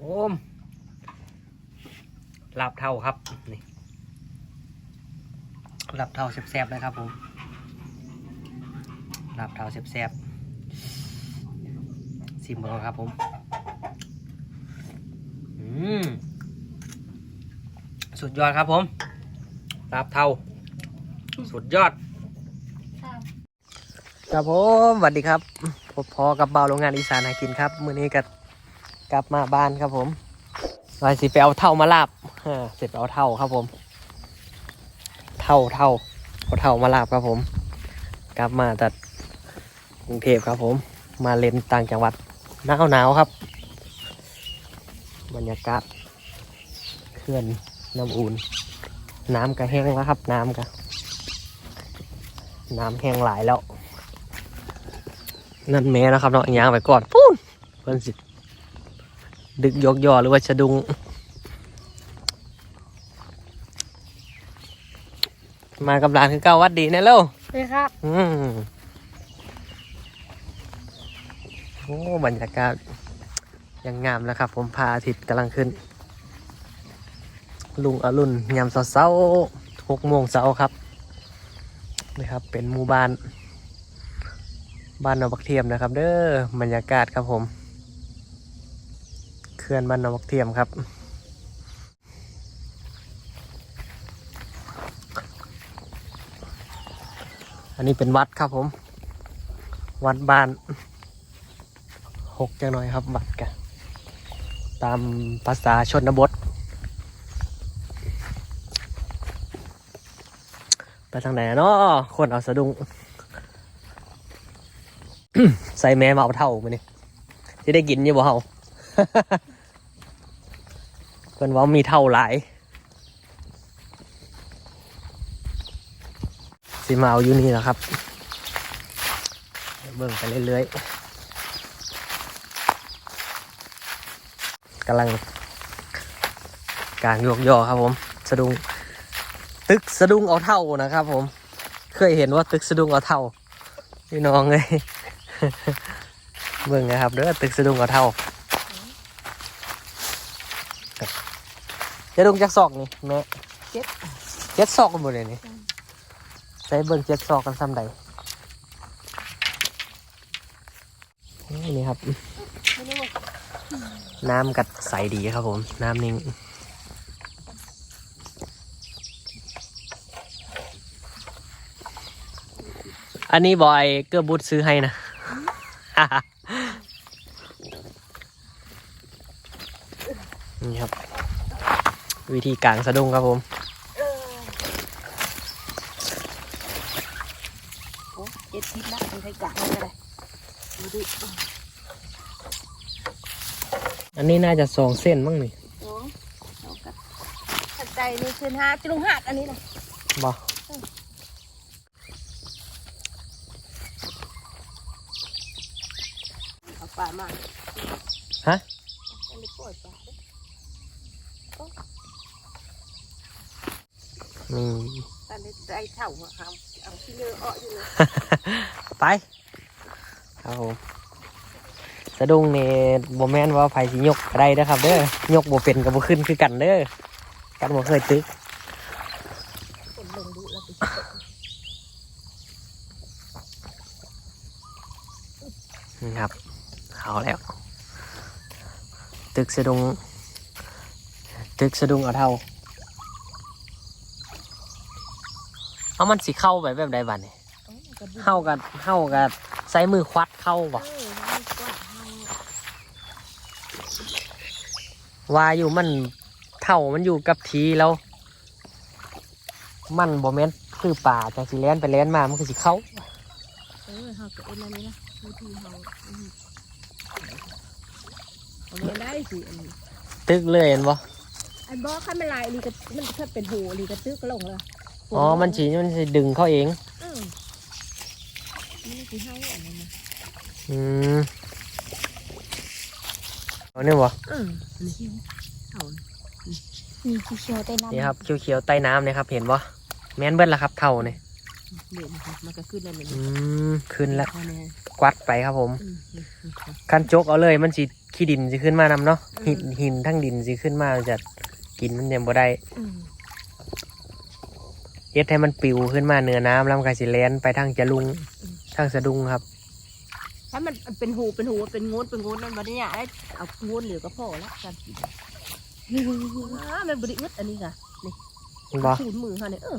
โอมลาบเท่าครับนี่ลาบเท่าแซ่บๆเลยครับผมลาบเท่าแซ่บๆซิมเบอร์ครับผมอืมสุดยอดครับผมลาบเท่า สุดยอด ครับผมสวัสดีครับพบพอกับเบาโรงงานอีสานหากินครับ มื้อนี้ก็ กลับมาบ้านครับผมวายสิไปเอาเท่ามาลาบเสร็จเอาเท่าครับผม เท่าเท่าเอาเท่ามาลาบครับผม กลับมาจากกรุงเทพครับผม มาเล่นต่างจังหวัดหนาวหนาวครับ บรรยากาศเขื่อนน้ำอุ่นน้ำก็แห้งแล้วครับ น้ำก็น้ำแห้งหลายแล้ว นั่นแม่นะครับเนาะยางไปก่อนปูนเพิ่นสิ ดึกยกยอหรือว่าชะดุงมากับร้านคือเก้าวัดดีนะเร็วเลยครับ อืมโอ้บรรยากาศยังงามนะครับ ผมพาอาทิตย์กำลังขึ้น ลุงอรุณยามเช้าๆหกโมงเช้าครับนะครับ เป็นหมู่บ้าน บ้านนวักเทียมนะครับ เด้อบรรยากาศครับผมเขื่อนบ้านนวักเทียมครับ อันนี้เป็นวัดครับผม วัดบ้านหกจังหน่อยครับวัดกันตามภาษาชนบท ไปทางไหนเนาะคนเอาสะดุ้งใส่แม่มาเอาเท่ามานี่จะได้กินยี่บ่เฮา เพิ่นว่ามีเท่าหลายสิมาเอาอยู่นี่นะครับ เบิ่งไปเรื่อยๆกำลังกลางโยกย่อครับผมสะดุ้งตึกสะดุ้งเอาเท่านะครับ ผม เคยเห็นว่าตึกสะดุ้งเอาเท่าพี่น้องเลยเบิ่งนะครับเด้อตึกสะดุ้งเอาเท่า จะดุ้งจักซอกนี่แม่เจ็ดเจ็ดซอกกันหมดเลยนี่ใส่เบิ่งเจ็ดซอกกันซ้ำใดนี่ครับ น้ำกัดใสดีครับผม น้ำนิ่งอันนี้บอยเกือบบุตรซื้อให้นะ นี่ครับ วิธีกลางสะดุ้งครับผมโอ้เจ็ดทิศละมันใช้กะไม่ได้ดูดิอันนี้น่าจะสองเส้นมั้งนี่โอ้เอากะขัดใจนี่คืนห้าจะลงหักอันนี้นะบอเอาปลามาฮะอันนี้ปล่อยปลา นี่อันนี้ใจเท่าอะครับเอาที่เนื้ออ้ออยู่เลยไปครับผมสะดุ้งนี่บ่แม่นว่าไผสิยกก็ได้นะครับ เด้อยกบ่เป็นก็บ่ขึ้นคือกันเด้อกันบ่เคยตึกคนลงดูแล้วไปนี่ครับเอาแล้ว ตึกสะดุ้งตึกสะดุ้งเอาเท่า เอามันสิเข้าไปแบบใดบัดนี่เอามันก็ดูเข้ากันเข้ากันใช้มือควัดเข้าบ่เออมันกว้างเฮาว่าอยู่มันเท่ามันอยู่กับทีแล้ว มันบ่แม่นคือป่าจังสิแล่นไปแล่นมามันคือสิเข้าเออเฮาก็เอ็นอันนี้นะวิธีเฮาอืมเอาไม่ได้สิอันนี้ตึกเลยเห็นบ่อันบอกคันมันลายลีก็มันถ้าเป็นหูลีก็ตึกก็ลงเลย อ๋อ มันสิมันสิดึงเข้าเองเออนี่คือเฮาอันนั้นนะอืมเอาเนี่ยบ่เออนี่เฮามีเขียวๆใต้น้ำนี่ครับเขียวๆใต้น้ำเนี่ยครับ เห็นบ่แม่นเบิดละครับเท่านี่เดี๋ยวนะครับมันก็ขึ้นแล้วเนี่ยอืมขึ้นแล้วเอาแน่กวัดไปครับผมอืมอืมอืมคันจกเอาเลยมันสิขี้ดินสิขึ้นมานำเนาะหินหินทั้งดินสิขึ้นมาจะกินมันยังบ่ได้อืม เฮ็ดให้มันปิวขึ้นมาเหนือน้ำแล้วมันก็สิแล่นไปทางจะลุงทางสะดุงครับ ถ้ามันเป็นหูเป็นหูเป็นงูเป็นงูนั่นวันนี้ได้เอางูเหลือก็พอแล้วกันกินอ่ามันบริอึดอันนี้ค่ะมันบ่ชูนมือค่ะเนี่ยเออ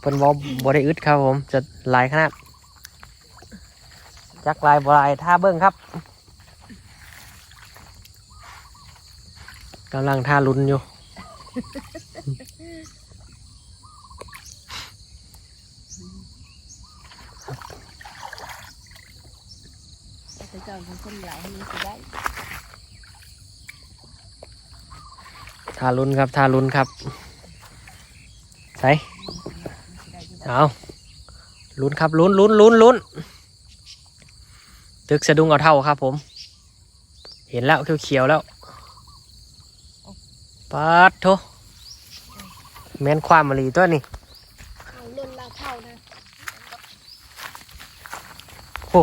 เพิ่นบ่บ่ได้อึดครับผม จะหลายขนาดจักหลายบ่หลายท่าเบิ่งครับกำลังท่าลุ้นอยู่ แต่เจ้าเป็นคนหลายให้มันสิได้ท่าลุ้นครับท่าลุ้นครับใส่เอาลุ้นครับลุ้นลุ้นลุ้นลุ้นตึกสะดุ้งเอาเท่าครับผม เห็นแล้วเขียวๆแล้วปัดโถแม่นความมาลีตัวนี้เอาเล่นละเท่านะโอ้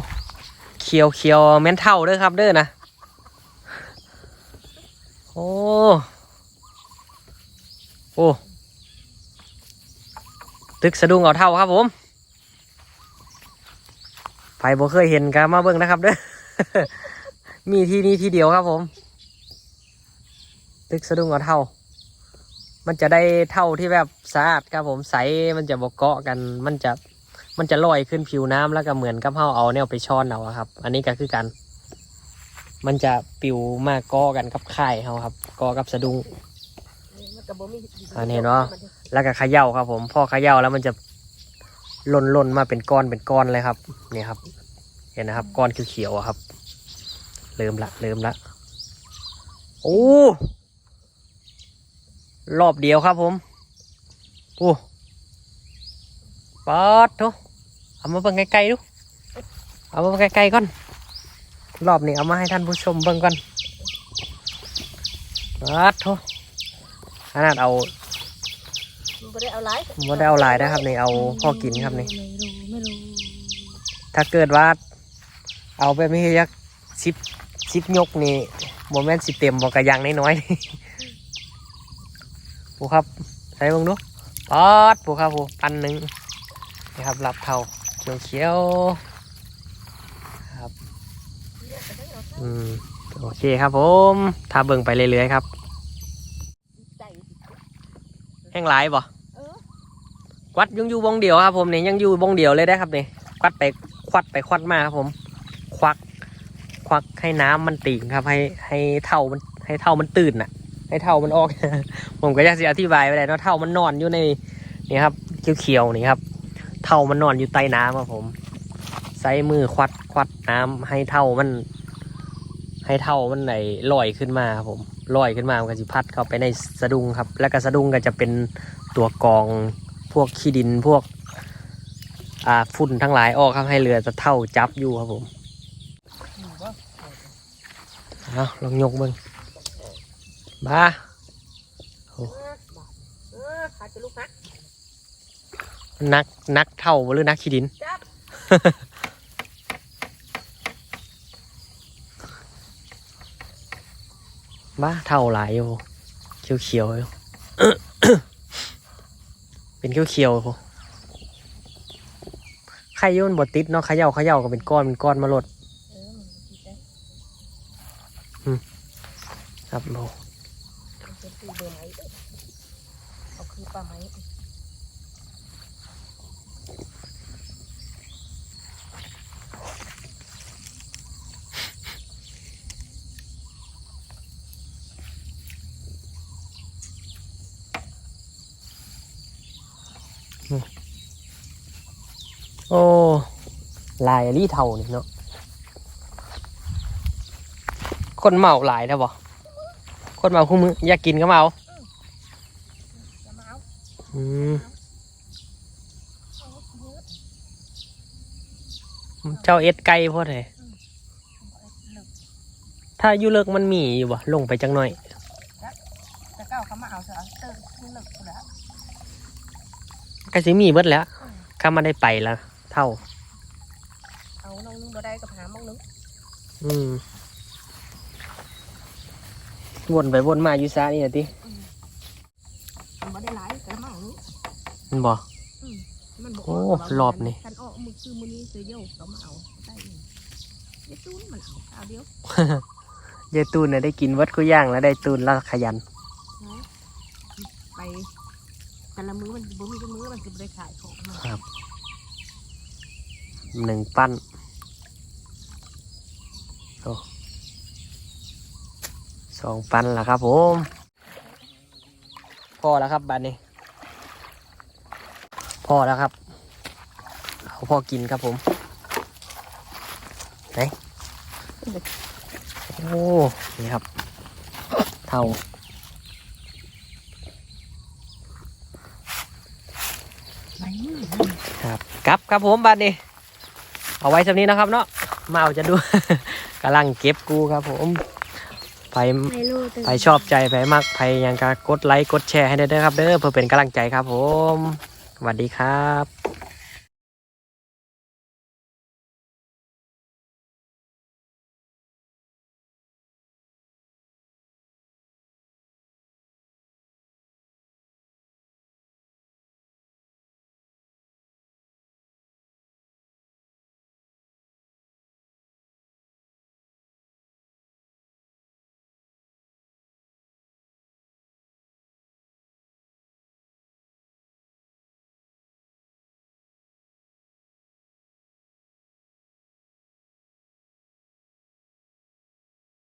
เขียวเขียวแม่นเท่าเด้อครับเด้อนะ โอ้ โอ้ ตึกสะดุ้งเอาเท่าครับผมใครบ่เคยเห็นก็มาเบิ่งนะครับเด้อ มีที่นี้ที่เดียวครับผม ตึกสะดุ้งเอาเท่า มันจะได้เท่าที่แบบสะอาดครับผมใสมันจะบกเกาะกันมันจะ มันจะลอยขึ้นผิวน้ำแล้วก็เหมือนกับเฮาเอาแนวไปช้อนเอาครับ อันนี้ก็คือกัน มันจะปิวมาเกาะกันกับไข่เฮาครับกาะกับสะดุ้งมันก็บ่มีอันนี้เนาะแล้วก็ขย่าครับ ผมพอขย่าแล้วมันจะหล่นหล่นมาเป็นก้อนเป็นก้อนเลยครับนี่ครับ เห็นนะครับ ก้อนเขียวๆครับ เริ่มละเริ่มละโอ้รอบเดียวครับผมโอ้ปัดทุ เอามาเบิ่งไกลๆดู เอามาเบิ่งไกลๆก่อน รอบนี้เอามาให้ท่านผู้ชมเบิ่งก่อนปัดทุขนาดเอามันบ่ได้เอาหลายไม่ได้เอาหลายนะครับนี่เอาพ่อกินครับนี่ ไม่รู้ไม่รู้ถ้าเกิดว่า เอาแบบนี้ยักชิปชิปยกนี่โมเมนต์สิเต็มบอกกระยังน้อยๆนี่ปูครับใส่เบังดูปอดปูครับปูปันหนึ่งนี่ครับรับเท่า เขียวเขียวๆครับอืมโอเคครับผมถ้าเบิ่งไปเรื่อยๆครับแห้งหลายบ่เออกวัดยังอยู่วงเดียวครับผมนี่ยังอยู่วงเดียวเลยได้ครับนี่กวัดไปควัดไปควัดมาครับผม ควัก ควักให้น้ำมันติ่งครับ ให้ให้เท่ามันให้เท่ามันตื่นน่ะ ให้เท่ามันออก ผมก็อยากจะอธิบายไปเลยเนาะเท่ามันนอนอยู่ในนี่ครับเขียวๆนี่ครับ เท่ามันนอนอยู่ใต้น้ำครับผม ใส่มือควัดควัดน้ำให้เท่ามัน ให้เท่ามันไหลลอยขึ้นมาครับผมลอยขึ้นมามันก็จะพัดเข้าไปในสะดุ้งครับ แล้วก็สะดุ้งก็จะเป็นตัวกองพวกขี้ดินพวกอ่าฝุ่นทั้งหลายออกครับให้เรือจะเท่าจับอยู่ครับผมเอาลองยกเบิ้งบ้าเออขาจะลูกนะ นักนักเท่าหรือนักขี้ดินจับบ้าเท่าหลายอยู่เขียวเขียวๆอยู่เป็นเขียวเขียวๆอยู่ไข่อยุ่นบดติดเนาะเขย่าเขย่าก็เป็นก้อนเป็นก้อนมาหลดเออมันคิดได้ครับโอ้มันเป็นคือเบอร์ไหนเด้อเอาคือปลาไหม โอ้ลายรี่เท่านี่เนาะคนเมาหลายนะบ่คนเมาคู่มืออยากกินก็เมาอืมเจ้าเอ็ดไก่พ่อเลยถ้าอยู่เลิกมันมีอยู่บ่ลงไปจังหน่อยจะเก้าเขามาเอาเถอเติมขึ้นหลึกแล้ว ก็สิมีเบิดแล้วข้ามาได้ไปแล้ว เท่า เอาน้องนึงบ่ได้กับหามองนึงอืมวนไปวนมาอยู่ซานี่น่ะติมันบ่ได้หลายกระมังนี้มันบ่มันบอกโอ้ว่ารอบนี่คันออกมือคือมือนี้ซื้อโยกก็มาเอาได้เลยเดี๋ยวตู้นมันเอาเอาเดียวยายตูนน่ะได้กินวัดกุย่างแล้วได้ตูนแล้วขยันนะไป แต่ละมื้อมันบ่มีแต่มื้อมันจะบ่ได้ขายของมาหนึ่งปั้นโอ้สองปั้นแล้วครับผมพอแล้วครับบัดนี้พอแล้วครับเอาพอกินครับผมไหนโอ้นี่ครับเท่า ไปมื้อ ครับกลับครับผมบัดนี้ เอาไว้สำนี้นะครับเนาะมาเอาจะดู กำลังเก็บกูครับผมไปไม่รู้แต่ไปชอบใจไปมักไปยังกกดไลค์กดแชร์ให้ได้เด้อครับเด้อเพื่อเป็นกำลังใจครับผมสวัสดีครับ